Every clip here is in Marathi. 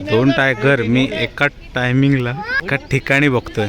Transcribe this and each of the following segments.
दोन टायगर मी एका टायमिंगला एका ठिकाणी बघतोय.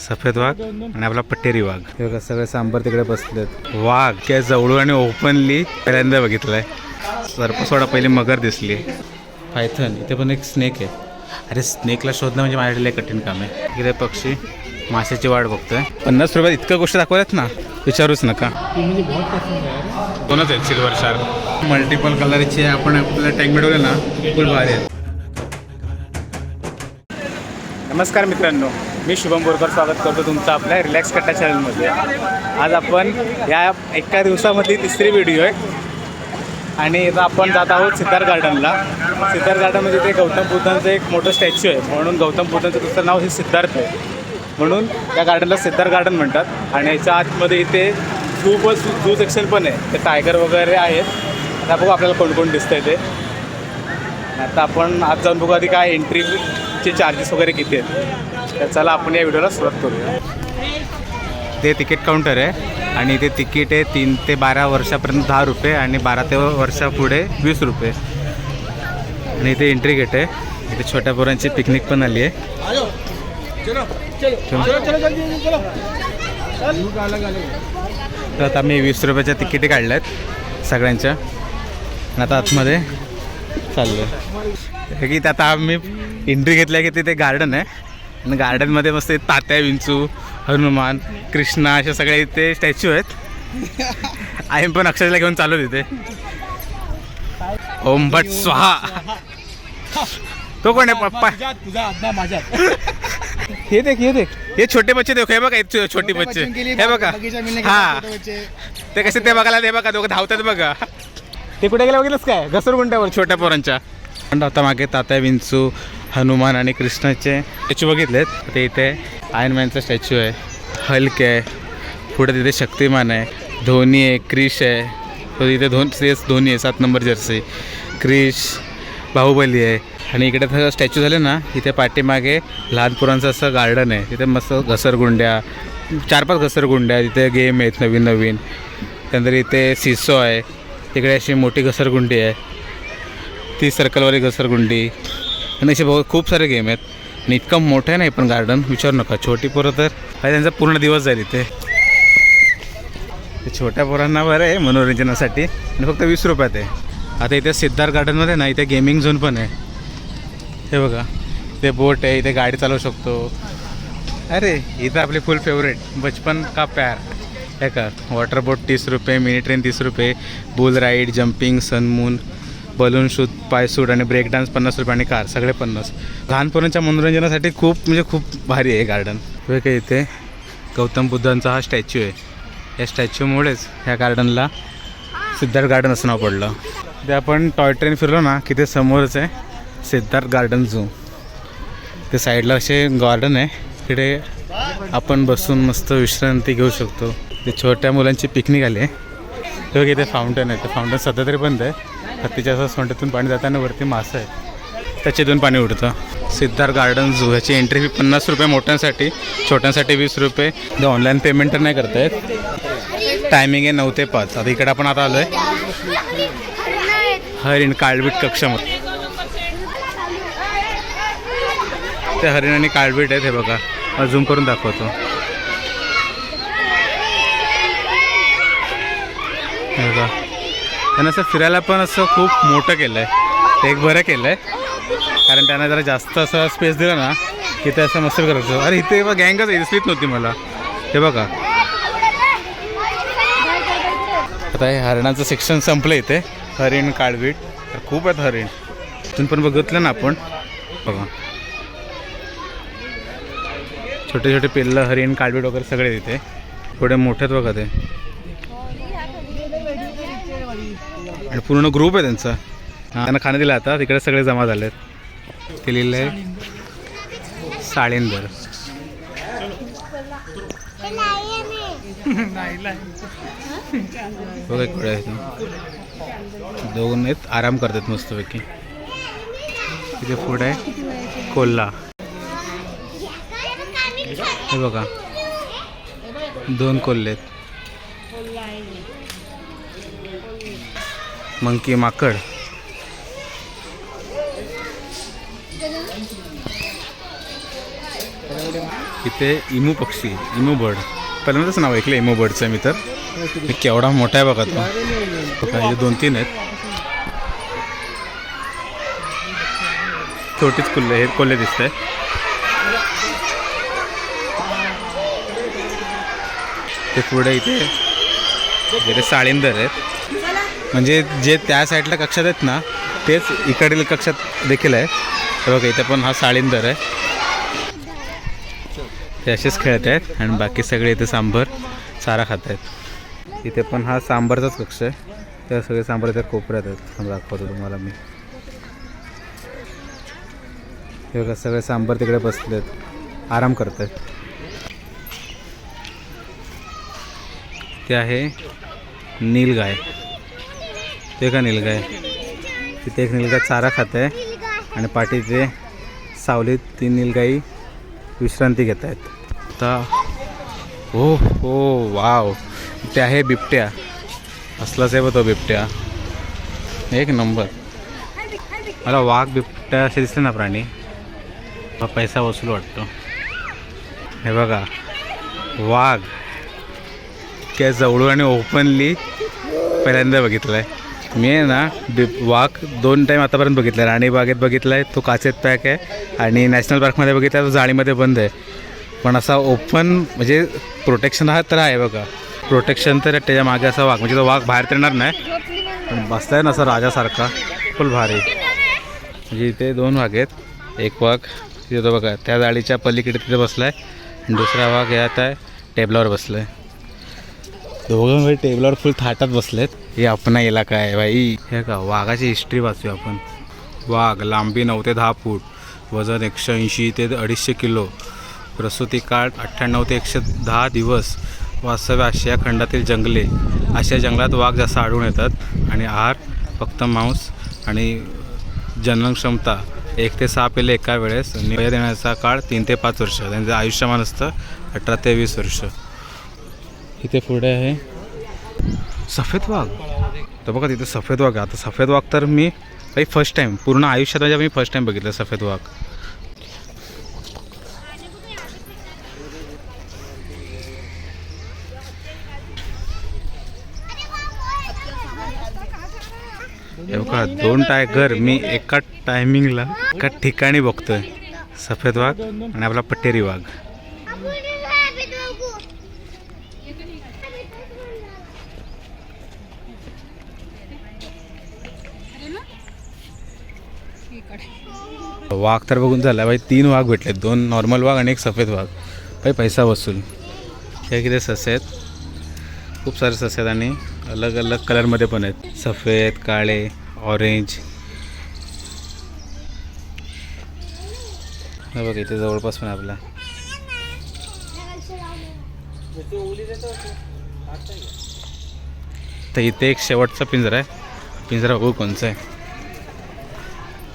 सफेद वाघ आणि आपला पटेरी वाघ. बघा सगळे सांबर तिकडे बसलेत. वाघ काय जवळून आणि ओपनली पहिल्यांदा बघितलंय. सर्पसोडा पहिली मगर दिसली. पायथन इथे पण एक स्नेक आहे. अरे स्नेकला शोधणं म्हणजे माझ्याकडे लय कठीण काम आहे. इकडे पक्षी माशाची वाट बघतोय. पन्नास रुपयात इतकं गोष्ट दाखवल्यात ना विचारूच नका. दोनच आहेत सिल्वर शार्क मल्टिपल कलरचे आपण आपल्याला टँक मिळवले ना फुल भारी आहेत. नमस्कार मित्रांनो मी शुभम बोरकर स्वागत करतो तुमचं आपल्या रिलॅक्स कट्टा चॅनलमध्ये. आज आपण या एका दिवसामधली तिसरी व्हिडिओ आहे. आणि आपण जात आहोत सिद्धार्थ गार्डनला सिद्धार्थ गार्डनमध्ये ते गौतम बुद्धांचं एक मोठं स्टॅच्यू आहे. म्हणून गौतम बुद्धांचं दुसरं नाव हे सिद्धार्थ आहे. म्हणून त्या गार्डनला सिद्धार्थ गार्डन म्हणतात. आणि याच्या आतमध्ये इथे झू पण झू सेक्शन पण आहे. ते टायगर वगैरे आहेत. आता बघू आपल्याला कोण कोण दिसतं आहे ते. आता आपण आज जाऊन बघू आधी काय एंट्री एंट्रीचे चार्जेस वगैरे किती आहेत? तर चला आपण या व्हिडिओला सुरुवात करूया. ते तिकीट काउंटर आहे आणि ते तिकीट आहे तीन ते बारा वर्षापर्यंत दहा रुपये आणि बारा ते वर्षापुढे वीस रुपये. आणि इथे एंट्री गेट आहे. इथे छोट्या पोरांची पिकनिक पण आली आहे. तर आता मी वीस रुपयाच्या तिकिटे काढल्या आहेत सगळ्यांच्या. आणि आता आतमध्ये चाललो आहे की आता आम्ही एंट्री घेतल्या की तिथे गार्डन आहे. आणि गार्डनमध्ये मस्त तात्या विंचू हनुमान कृष्णा असे सगळे इथे स्टॅच्यू आहेत. आम्ही पण अक्षरला घेऊन चालू तिथे ओम भट स्वाहा. तो कोण आहे पप्पा? तुझा माझ्यात. हे देख हे देख. हे छोटे बच्चे देखो हे बघा हे छो- छोटे बच्चे. हे बघा. हा. ते कसे ते बघायला ते बघा दोघं धावतात बघा. ते कुठे गेले बघितलंच काय? घसरगुंट्यावर छोट्या पोरांच्या. पण आता मागे तात्या विंचू हनुमान आणि कृष्णाचे स्टॅच्यू बघितलेत. ते इथे आयन मॅनचा स्टॅच्यू आहे. हल्क आहे. पुढे तिथे शक्तिमान आहे. धोनी आहे. क्रिश आहे. तो इथे धोन तेच धोनी आहे. सात नंबर जर्सी क्रिश बाहुबली आहे. आणि इकडे तर स्टॅच्यू झाले ना इथे पाठीमागे लहान पोरांचं असं गार्डन आहे. तिथे मस्त घसरगुंड्या चार पाच घसरगुंड्या तिथे गेम आहेत नवीन नवीन. त्यानंतर इथे सिसो आहे. तिकडे अशी मोठी घसरगुंडी आहे. ती सर्कलवाली घसरगुंडी. आणि असे बहुत खूप सारे गेम आहेत. आणि इतकं मोठं आहे ना हे पण गार्डन विचारू नका छोटी पोरं तर. काय त्यांचा पूर्ण दिवस जाईल इथे. छोट्या पोरांना बरं आहे मनोरंजनासाठी. आणि फक्त वीस रुपयात आहे. आता इथे सिद्धार्थ गार्डनमध्ये ना इथे गेमिंग झोन पण आहे. हे बघा ते बोट आहे इथे गाडी चालवू शकतो. अरे इथं आपली फुल फेवरेट बचपन का प्यार? हे का वॉटर बोट तीस रुपये मिनी ट्रेन तीस रुपये bull ride jumping sun moon balloon shoot पाय सूट आणि ब्रेक डान्स पन्नास रुपये आणि कार सगळे पन्नास. लहानपणाच्या मनोरंजनासाठी खूप म्हणजे खूप भारी आहे गार्डन हे इथे गौतम बुद्धांचा हा स्टॅच्यू आहे. या स्टॅच्यूमुळेच ह्या गार्डनला सिद्धार्थ गार्डन असं नाव पडलं. ते आपण टॉय ट्रेन फिरलो ना की ते समोरच आहे सिद्धार्थ गार्डन झू ते साईडला असे गार्डन आहे. तिकडे आपण बसून मस्त विश्रांती घेऊ शकतो. ते छोट्या मुलांची पिकनिक आली आहे. ते इथे फाउंटन आहे. ते फाउंटन सध्या तरी बंद आहे. हत्तीच्या असं सोंडेतून पाणी जाताना वरती मासं आहे त्याच्यातून पाणी उडतं. सिद्धार्थ गार्डन झू ह्याची एंट्री फी पन्नास रुपये मोठ्यांसाठी छोट्यांसाठी वीस रुपये. ते ऑनलाईन पेमेंट तर नाही करतायत. टायमिंग आहे नऊ ते पाच. आता इकडे आपण आता आलो आहे हरिण काळवीट कक्षामध्ये. ते हरिण आणि काळवीट आहेत हे बघा. अजून करून दाखवतो. हे बघा. त्यांना असं फिरायला पण असं खूप मोठं केलं आहे ते एक बरं केलं आहे कारण त्यांना जरा जास्त असं स्पेस दिला ना की ते असं मस्त करायचं अरे इथे बघा गँगच आहे दिसलीच नव्हती मला. हे बघा. आता हे हरणाचं सेक्शन संपलं इथे. हरिण काळवीट खूप आहेत हरिण. तिथून पण बघितलं ना आपण. बघा. छोटे छोटे पिल्लं हरिण काळवीट वगैरे सगळे तिथे थोडे आहेत बघा ते. आणि पूर्ण ग्रुप आहे त्यांचा. हां. त्यांना खाणं दिलं आता. तिकडे सगळे जमा झालेत. ते लिहिलं आहे साळेंदर. बघा इकडे आहेत दोन आहेत. आराम करतात मस्तपैकी. तिथे फूड आहे. कोल्हा. हे बघा. दोन कोल्हे आहेत. मंकी माकड. इथे इमू पक्षी इमू बर्ड. पहिल्यांदाच नाव ऐकलं इमू बर्डचं मी तर. केवढा मोठा आहे बघा तो. बघा, हे दोन तीन आहेत. छोटीच कुल्ले हे कोल्हे दिसत आहे ते पुढे इथे इथे साळींदर आहेत. म्हणजे जे त्या साईडला कक्षात आहेत ना तेच इकडील कक्षात देखील आहे. बघा इथे पण हा साळींदर आहे. ते असेच खेळत आहेत आणि बाकी सगळे इथे सांबर चारा खात आहेत. इथे पण हा सांबारचाच कक्ष आहे. त्या सगळे सांबार इथे कोपऱ्यात आहेत. थांब दाखवतो तुम्हाला मी. हे बघा सगळे सांबार तिकडे बसलेत. आराम करत आहेत ते आहे नीलगाय. ते का आहे. तिथे एक निलगा चारा खात आहे आणि पाठीचे सावलीत ती निलगाई विश्रांती घेत आहेत. आता हो हो वाव. ते आहे बिबट्या. असलाच आहे बघ तो बिबट्या. एक नंबर. मला वाघ बिबट्या असे दिसले ना प्राणी. हा पैसा वसूल वाटतो. हे बघा वाघ. त्या जवळून आणि ओपनली पहिल्यांदा बघितलं आहे मी आहे ना बिब वाघ दोन टाईम आतापर्यंत बघितला आहे राणीबागेत बघितला आहे तो काचेत पॅक आहे आणि नॅशनल पार्कमध्ये बघितला तो जाळीमध्ये बंद आहे. पण असा ओपन म्हणजे प्रोटेक्शन हा तर आहे बघा. प्रोटेक्शन तर त्याच्यामागे असा वाघ म्हणजे तो वाघ बाहेर तर येणार नाही पण बसलाय ना असा राजासारखा फुल भारी. म्हणजे इथे दोन वाघ आहेत. एक वाघ तिथे तो बघा त्या जाळीच्या पलीकडे तिथे बसला आणि दुसरा वाघ यात आहे टेबलावर बसलाय. दोघं भाई टेबलावर फुल थाटात बसलेत. हे आपण इलाका आहे भाई हे का वाघाची हिस्ट्री वाचूया आपण. वाघ लांबी नऊ ते दहा फूट वजन एकशे ऐंशी ते अडीचशे किलो. प्रसूती काळ अठ्ठ्याण्णव ते एकशे दहा दिवस. वास्तव्य आशिया खंडातील जंगले. अशा जंगलात वाघ जास्त आढळून येतात आणि आहार फक्त मांस आणि जननक्षमता एक ते सहा पिल्ले एका वेळेस. आणि देण्याचा काळ तीन ते पाच वर्ष. त्यांचं आयुष्यमान असतं अठरा ते वीस वर्ष. इथे पुढे आहे. सफेद वाघ? तर बघा तिथे सफेद वाघ आहे. आता सफेद वाघ तर मी काही फर्स्ट टाईम पूर्ण आयुष्यात माझ्या मी फर्स्ट टाईम बघितलं सफेद वाघ. हे बघा दोन टायगर मी एका टायमिंगला एका ठिकाणी बघतोय. सफेद वाघ आणि आपला पटेरी वाघ. वाघ तर बघून झाला भाई तीन वाघ भेटले दोन नॉर्मल वाघ आणि एक सफेद वाघ. भाई पैसा वसूल. हे किती ससे आहेत खूप सारे ससे आहेत आणि अलग अलग कलरमध्ये पण आहेत. सफेद काळे ऑरेंज बघ इथे जवळपास पण आपला. तर इथे एक शेवटचा पिंजरा आहे. पिंजरा बघू कोणचा आहे.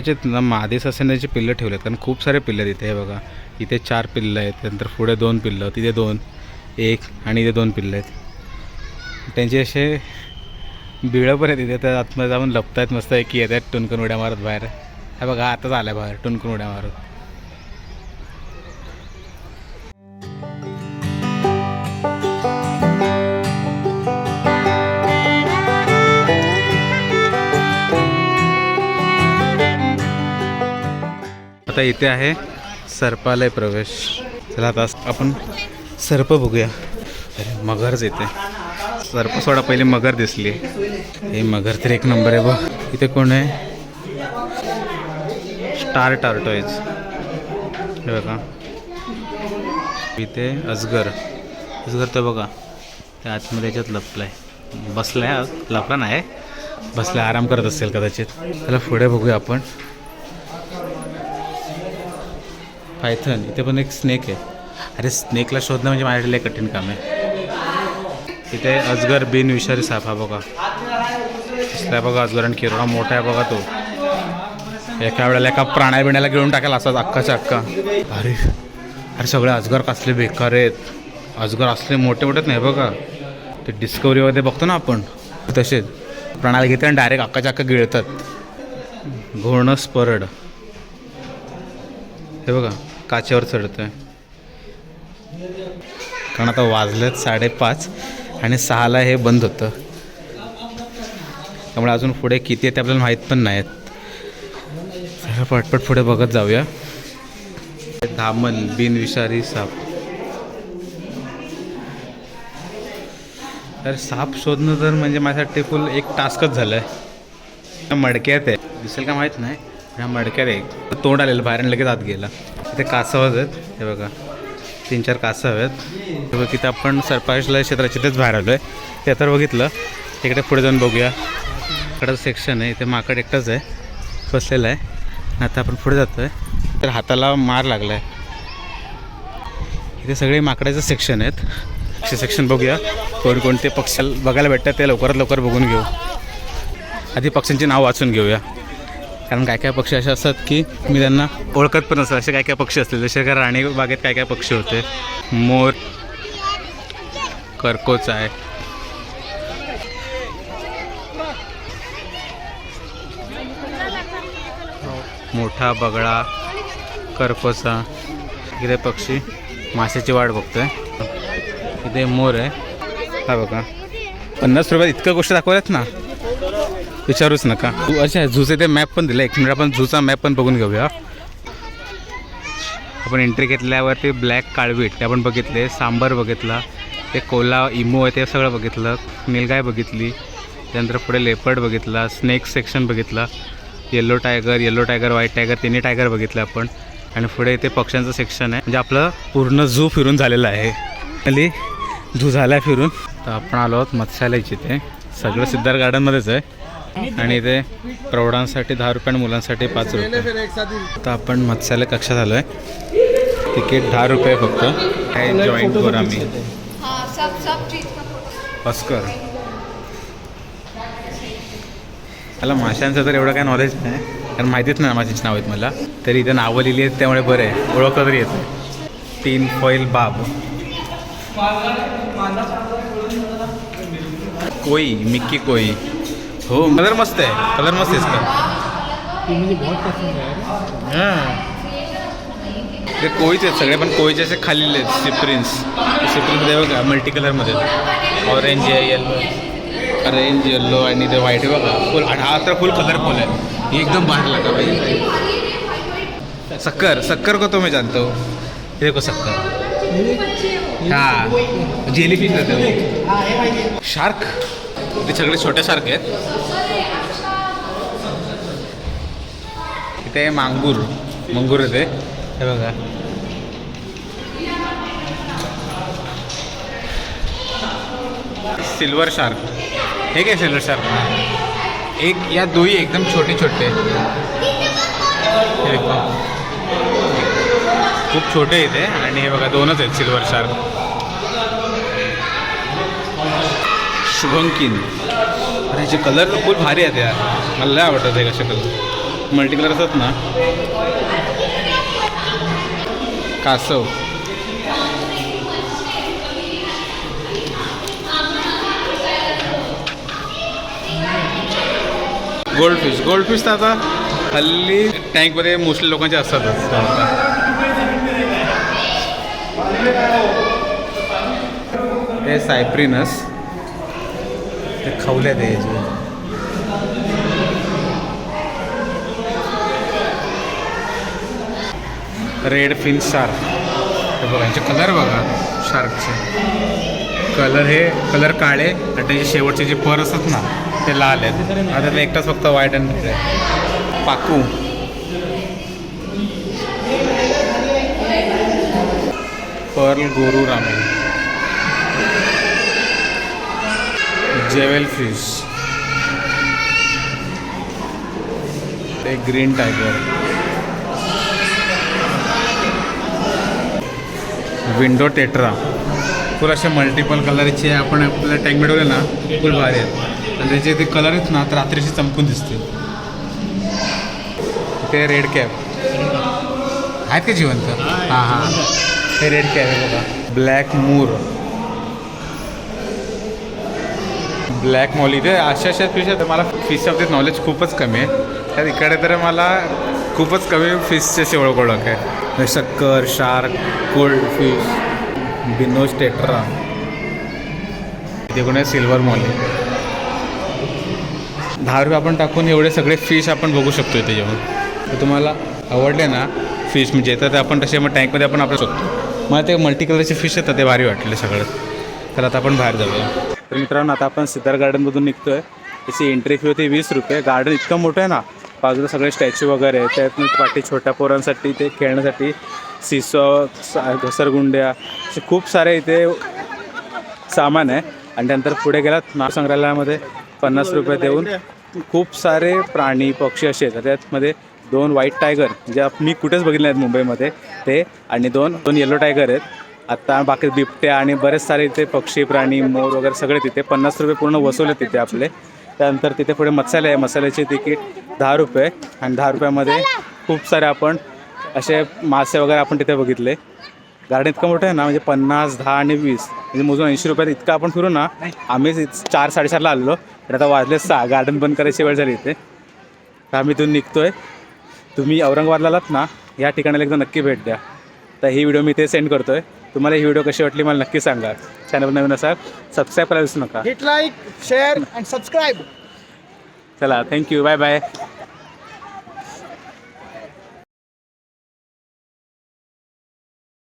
असे ना मादी ससेंद्राची पिल्लं ठेवले आहेत कारण खूप सारे पिल्लं आहेत इथे हे बघा. इथे चार पिल्लं आहेत त्यानंतर पुढे दोन पिल्लं तिथे दोन एक आणि इथे दोन पिल्लं आहेत. त्यांचे असे बिळं पण आहेत इथे त्या आतमध्ये जाऊन लपत आहेत मस्त एक येत येतात टुनकून उड्या मारत बाहेर. हे बघा आताच आल्या बाहेर टुनकून उड्या मारत. आता इथे आहे सर्पालय प्रवेश. चला आता आपण सर्प बघूया. अरे मगरच येते सर्प सोडा पहिले मगर दिसली. हे मगर तर एक नंबर आहे बघ. इथे कोण आहे? Star tortoise. हे बघा. इथे अजगर अजगर तर बघा. त्या आतमध्ये याच्यात लपलाय. बसलाय आहे लपला नाही. बसलाय आराम करत असेल कदाचित. त्याला पुढे बघूया आपण. पायथन. इथे पण एक स्नेक आहे. अरे स्नेकला शोधणं म्हणजे माझ्याकडे लय कठीण काम आहे. इथे अजगर बिन विषारी साप हा बघा. दिसलाय बघा अजगर आणि केवढा मोठा आहे बघा तो. एका वेळेला एका प्राण्या बिण्याला गिळून टाकायला असाच अख्खाच्या अख्खा. अरे अरे सगळे अजगर कसले बेकार आहेत. अजगर असले मोठे मोठे नाही बघा. ते डिस्कवरीमध्ये बघतो ना आपण. तसेच प्राण्याला घेते आणि डायरेक्ट अक्काच्या अक्का गिळतात. घोणस स्परड हे बघा. काचेवर चढतोय. कारण आता वाजलेत साडेपाच आणि सहाला हे बंद होतं. त्यामुळे अजून पुढे किती आहे ते आपल्याला माहीत पण नाहीत. पटपट पुढे बघत जाऊया. धामण बिनविषारी साप. तर साप शोधणं तर म्हणजे माझ्यासाठी फुल एक टास्कच झालं आहे मडक्यात आहे दिसेल का माहीत नाही. ह्या मडक्यात एक तोंड आलेलं बाहेर आणि लगेच आत गेला. इथे कासव आहेत हे बघा तीन चार कासव आहेत बघ तिथे आपण सरपाशला क्षेत्राच्या तिथेच बाहेर आलो आहे ते तर बघितलं. तिकडे पुढे जाऊन बघूया. इकडं सेक्शन आहे. इथे माकड एकटाच आहे. बसलेलं आहे. आता आपण पुढे जातो आहे तर हाताला मार लागला आहे इथे सगळे माकडाचं सेक्शन आहेत. असे सेक्शन बघूया. कोणकोणते पक्षाला बघायला भेटतात ते लवकरात लवकर बघून घेऊ. आधी पक्ष्यांची नाव वाचून घेऊया. कारण काय काय पक्षी असे असतात की मी त्यांना ओळखत पण असतात असे काय काय पक्षी असतील? जसे का राणी बागेत काय काय पक्षी होते? मोर करकोच आहे. मोठा बगळा करकोचा. इथे पक्षी माशाची वाट बघतोय. इथे मोर आहे. हा बघा. पन्नास रुपयात इतकं गोष्ट दाखवल्यात ना. विचारूच नका. अच्छा झूचे ते मॅप पण दिला एक मिनिट आपण झूचा मॅप पण बघून घेऊया. आपण एंट्री घेतल्यावर ते ब्लॅक काळवीट ते आपण बघितले सांबर बघितला ते कोला इमो आहे ते सगळं बघितलं निलगाय बघितली त्यानंतर पुढे लेपर्ड बघितला स्नेक सेक्शन बघितला yellow tiger yellow tiger white tiger तिन्ही टायगर बघितलं आपण. आणि पुढे इथे पक्ष्यांचं सेक्शन आहे. म्हणजे आपलं पूर्ण झू फिरून झालेलं आहे. खाली झू झाला आहे फिरून. तर आपण आलो आहोत मत्स्यालयाची ते सगळं सिद्धार्थ गार्डनमध्येच आहे. आणि इथे प्रौढांसाठी दहा रुपये आणि मुलांसाठी पाच रुपये. आता आपण मत्स्यालय कक्षात झालो आहे तिकीट दहा रुपये फक्त. काय जॉईन करू आम्ही. हाँ ऑस्कर मला माशांचं तर एवढं काय नॉलेज नाही. कारण माहितीच नाही माशांची नाव आहेत मला. तरी इथं नावं लिहिली आहेत त्यामुळे बरं आहे. ओळखलं तरी येतं. तीन फॉईल बाब. कोई मिक्की कोई. हो कलर मस्त आहे. कलर मस्त आहे इसका. हां. ते कोळीच आहेत सगळे पण कोळीचे असे खाल्लेले आहेत सिप्रिन्स सिप्रिन्समध्ये बघा मल्टी कलरमध्ये ऑरेंज आहे येल्लो ऑरेंज येल्लो आणि ते व्हाईट आहे बघा. फुल आणि हा तर फुल कलरफुल आहे. ये एकदम बाहर लगा भाई शक्कर शक्कर को तो मैं जानता? हूँ देखो शक्कर हाँ जेली फिश रहते हो शार्क ते सगळे छोटे आहेत. इथे मांगूर मंगूर येते. हे बघा. Silver shark. हे काय सिल्वर शार्क? एक या दोही एकदम छोटे छोटे. खूप छोटे इथे. आणि हे बघा दोनच आहेत सिल्वर शार्क. शुभंकिन। अरे ह्याचे कलर तर खूप भारी आहेत यार. मला लय आवडतात हे कसे कलर मल्टी कलर असतात ना. कासव. गोल्ड फिश गोल्ड फिश तर आता हल्ली टँकमध्ये मोस्टली लोकांचे असतातच. हे सायप्रिनस सवलत आहे याची रेड फिन शार्क हे बघा यांचे कलर बघा शार्कचे कलर हे कलर काळे आणि त्याचे शेवटचे जे पर असतात ना ते लाल आहेत. आता ते एकटाच फक्त व्हाईट अँड आहे पाकू. Pearl gourami jewel fish. ते green tiger. Window tetra. Full असे मल्टिपल कलरचे आपण आपल्याला टँक मिळवले ना फुल भारी आहेत. आणि त्याचे ते कलर आहेत ना तर रात्रीशी चमकून दिसते ते रेड कॅप आहेत का जिवंत? हां हां. हे रेड कॅप आहे बघा. ब्लॅक मूर ब्लॅक मॉल इथे अशा अशा फिश आहेत. मला फिश बाबतीत नॉलेज खूपच कमी आहे. तर इकडे तर मला खूपच कमी फिशचे ओळख ओळख आहे. शक्कर शार्क कोल्ड फिश बिनोज टेट्रा. इथे कोण आहे? सिल्वर मॉली दहा रुपये आपण टाकून एवढे सगळे फिश आपण बघू शकतो इथे जेवण तर तुम्हाला आवडले ना फिश म्हणजे तर ते आपण तसे मग टँकमध्ये आपण आपलं शकतो मला ते मल्टी कलरचे फिश येतात ते भारी वाटले सगळं. तर आता आपण बाहेर जाऊया. तर मित्रांनो आता आपण सिद्धार्थ गार्डनमधून निघतो आहे त्याची एंट्री फी होती वीस रुपये. गार्डन इतकं मोठं आहे ना बाजूला सगळे स्टॅच्यू वगैरे आहेत. त्यातून पाठी छोट्या पोरांसाठी ते खेळण्यासाठी सिसॉ घसरगुंड्या असे खूप सारे इथे सामान आहे. आणि त्यानंतर पुढे गेलात नाव संग्रहालयामध्ये पन्नास रुपये देऊन खूप सारे प्राणी पक्षी असे आहेत. त्यातमध्ये दोन व्हाईट टायगर जे मी कुठेच बघितले आहेत मुंबईमध्ये. ते आणि दोन दोन येलो टायगर आहेत. आता बाकी बिबट्या आणि बरेच सारे इथे पक्षी प्राणी मोर वगैरे सगळे तिथे पन्नास रुपये पूर्ण वसवले तिथे आपले. त्यानंतर तिथे पुढे मसाले आहे. मसाल्याचे तिकीट दहा रुपये आणि दहा रुपयामध्ये खूप सारे आपण असे मासे वगैरे आपण तिथे बघितले. गार्डन इतकं मोठं आहे ना म्हणजे पन्नास दहा आणि वीस. म्हणजे मोजून ऐंशी रुपयात इतकं आपण फिरू ना आम्ही चार साडेचारला आलेलो. तर आता वाजले सहा. गार्डन बंद करायची वेळ झाली इथे. तर आम्ही इथून आहे तुम्ही औरंगाबादला आलात ना या ठिकाणाला एकदा नक्की भेट द्या. तर ही व्हिडिओ मी ते सेंड करतो आहे तुम्हाला ही व्हिडिओ कशी वाटली मला नक्की सांगा. चॅनल नवीन असाल सबस्क्राईब करायला विसरू नका. Hit like, share, and subscribe. चला थँक्यू बाय बाय